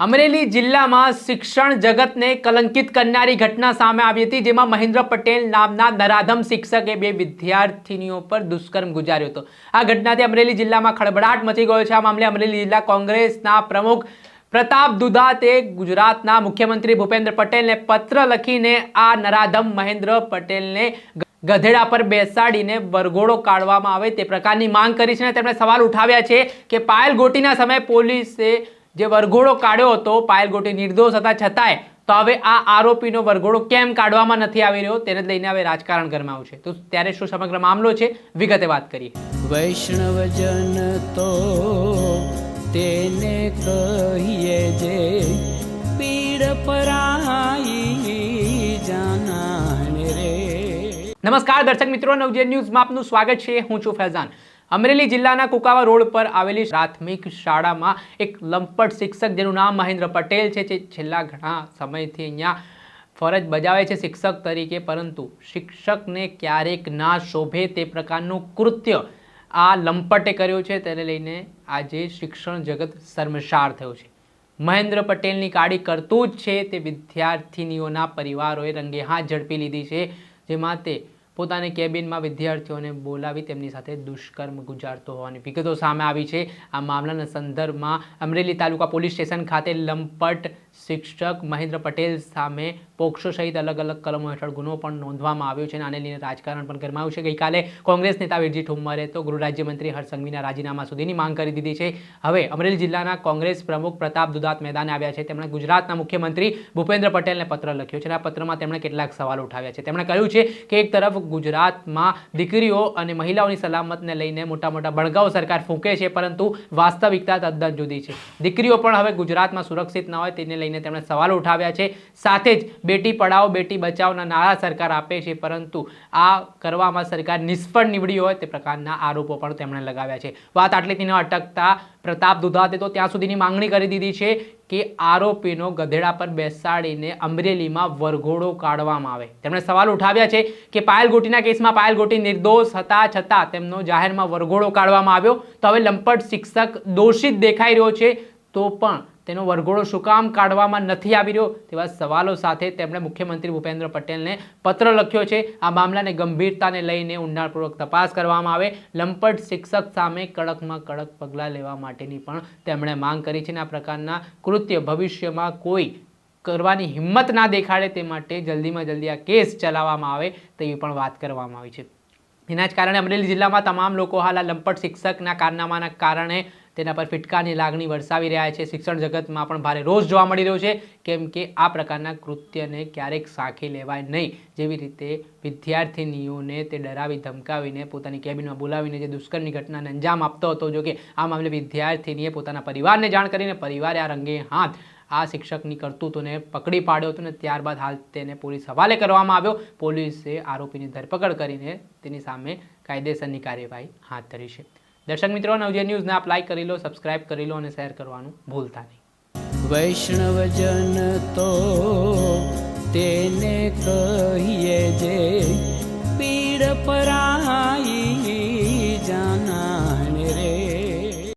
અમરેલી જિલ્લામાં શિક્ષણ જગતને કલંકિત કરનારી ઘટના સામે આવી હતી, જેમાં મહેન્દ્ર પટેલ નામના નરાધમ શિક્ષકે બે વિદ્યાર્થીનીઓ પર દુષ્કર્મ ગુજાર્યો હતો. આ ઘટનાથી અમરેલી જિલ્લામાં ખળભળાટ મચી ગયો છે. આ મામલે અમરેલી જિલ્લા કોંગ્રેસના પ્રમુખ પ્રતાપ દુધાતે ગુજરાતના મુખ્યમંત્રી ભૂપેન્દ્ર પટેલને પત્ર લખીને આ નરાધમ મહેન્દ્ર પટેલને ગધેડા પર બેસાડીને વરઘોડો કાઢવામાં આવે તે પ્રકારની માંગ કરી છે અને તેમણે સવાલ ઉઠાવ્યા છે કે પાયલ ગોટીના સમયે પોલીસે જે વરઘોડો કાઢ્યો હતો પાયલ ગોટી નિર્દોષ હતા છતાંય તો હવે આ આરોપીનો વરઘોડો કેમ કાઢવામાં નથી આવી રહ્યો તેને લઈને હવે રાજકારણ ગરમાવું છે. તો ત્યારે શું સમગ્ર મામલો છે? વિગતે વાત કરીએ. વૈષ્ણવજન તો તેને કહીએ જે પીડ પરાઈ જાનાને રે. નમસ્કાર દર્શક મિત્રો નવજે ન્યૂઝમાં આપનું સ્વાગત છે. હું છું ફૈઝાન. અમરેલી જિલ્લાના કુકાવા રોડ પર આવેલી પ્રાથમિક શાળામાં એક લંપટ શિક્ષક, જેનું નામ મહેન્દ્ર પટેલ છે, જે છેલ્લા ઘણા સમયથી અહીંયા ફરજ બજાવે છે શિક્ષક તરીકે, પરંતુ શિક્ષકને ક્યારેક ના શોભે તે પ્રકારનું કૃત્ય આ લંપટે કર્યું છે. તેને લઈને આજે શિક્ષણ જગત શર્મસાર થયું છે. મહેન્દ્ર પટેલની કાળી કરતૂત છે તે વિદ્યાર્થિનીઓના પરિવારોએ રંગે હાથ ઝડપી લીધી છે, જેમાં તે પોતાની કેબિનમાં વિદ્યાર્થીઓને બોલાવી તેમની સાથે દુષ્કર્મ ગુજારતો હોવાની વિગતો સામે આવી છે. આ મામલાના સંદર્ભમાં અમરેલી તાલુકા પોલીસ સ્ટેશન ખાતે લંપટ શિક્ષક મહેન્દ્ર પટેલ સામે પોક્સો સહિત અલગ અલગ કલમો હેઠળ ગુનો પણ નોંધવામાં આવ્યો છે અને આને લઈને રાજકારણ પણ ગરમાયું છે. ગઈકાલે કોંગ્રેસ નેતા વીરજી ઠુમ્મરે તો ગૃહ હરસંઘવીના રાજીનામા સુધીની માંગ કરી દીધી છે. હવે અમરેલી જિલ્લાના કોંગ્રેસ પ્રમુખ પ્રતાપ દુદાત મેદાને આવ્યા છે. તેમણે ગુજરાતના મુખ્યમંત્રી ભૂપેન્દ્ર પટેલને પત્ર લખ્યો છે અને આ પત્રમાં તેમણે કેટલાક સવાલો ઉઠાવ્યા છે. તેમણે કહ્યું છે કે એક તરફ ગુજરાતમાં દીકરીઓ અને મહિલાઓની સલામતને લઈને મોટા મોટા બળગાઓ સરકાર ફૂંકે છે, પરંતુ વાસ્તવિકતા તદ્દન જુદી છે. દીકરીઓ પણ હવે ગુજરાતમાં સુરક્ષિત ન હોય તેને લઈને તેમણે સવાલ ઉઠાવ્યા છે. સાથે જ બેટી પઢાઓ, બેટી બચાવના નારા સરકાર આપે છે, પરંતુ આ કરવામાં સરકાર નિષ્ફળ નીવડી હોય તે પ્રકારના આરોપો પણ તેમણે લગાવ્યા છે. વાત આટલી તેને અટકતા પ્રતાપ દુધાતે તો ત્યાં સુધીની માંગણી કરી દીધી છે કે આરોપીનો ગધેડા પર બેસાડીને અમરેલીમાં વરઘોડો કાઢવામાં આવે. તેમણે સવાલ ઉઠાવ્યા છે કે પાયલ ગોટીના કેસમાં પાયલ ગોટી નિર્દોષ હતા છતાં તેમનો જાહેરમાં વરઘોડો કાઢવામાં આવ્યો. તો હવે લંપટ શિક્ષક દોષિત દેખાઈ રહ્યો છે તો પણ તેનો વરઘોડો શું કામ કાઢવામાં નથી આવી રહ્યો? તેવા સવાલો સાથે તેમણે મુખ્યમંત્રી ભૂપેન્દ્ર પટેલને પત્ર લખ્યો છે. આ મામલાને ગંભીરતાને લઈને ઊંડાણપૂર્વક તપાસ કરવામાં આવે. લંપટ શિક્ષક સામે કડકમાં કડક પગલાં લેવા માટેની પણ તેમણે માંગ કરી છે અને આ પ્રકારના કૃત્ય ભવિષ્યમાં કોઈ કરવાની હિંમત ના દેખાડે તે માટે જલ્દીમાં જલ્દી આ કેસ ચલાવવામાં આવે તેવી પણ વાત કરવામાં આવી છે. એના જ કારણે અમરેલી જિલ્લામાં તમામ લોકો હાલ આ લંપટ શિક્ષકના કારનામાના કારણે તેના પર ફિટકારની લાગણી વરસાવી રહ્યા છે. શિક્ષણ જગતમાં પણ ભારે રોષ જોવા મળી રહ્યો છે કેમ કે આ પ્રકારના કૃત્યને ક્યારેક સાખી લેવાય નહીં. જેવી રીતે વિદ્યાર્થિનીઓને તે ડરાવી ધમકાવીને પોતાની કેબિનમાં બોલાવીને જે દુષ્કર્મની ઘટનાને અંજામ આપતો હતો, જો કે આ મામલે વિદ્યાર્થિનીએ પોતાના પરિવારને જાણ કરીને પરિવારે આ રંગે હાથ આ શિક્ષકની કરતૂતોને પકડી પાડ્યો હતો ને ત્યારબાદ હાલ તેને પોલીસ હવાલે કરવામાં આવ્યો. પોલીસે આરોપીની ધરપકડ કરીને તેની સામે કાયદેસરની કાર્યવાહી હાથ ધરી છે. દર્શક મિત્રો નવજે ન્યૂઝને આપ લાઈક કરી લો સબસ્ક્રાઇબ કરી લો અને શેર કરવાનું ભૂલતા નહીં. વૈષ્ણવજન તો તેને કહીએ જે પીડ પરાઈ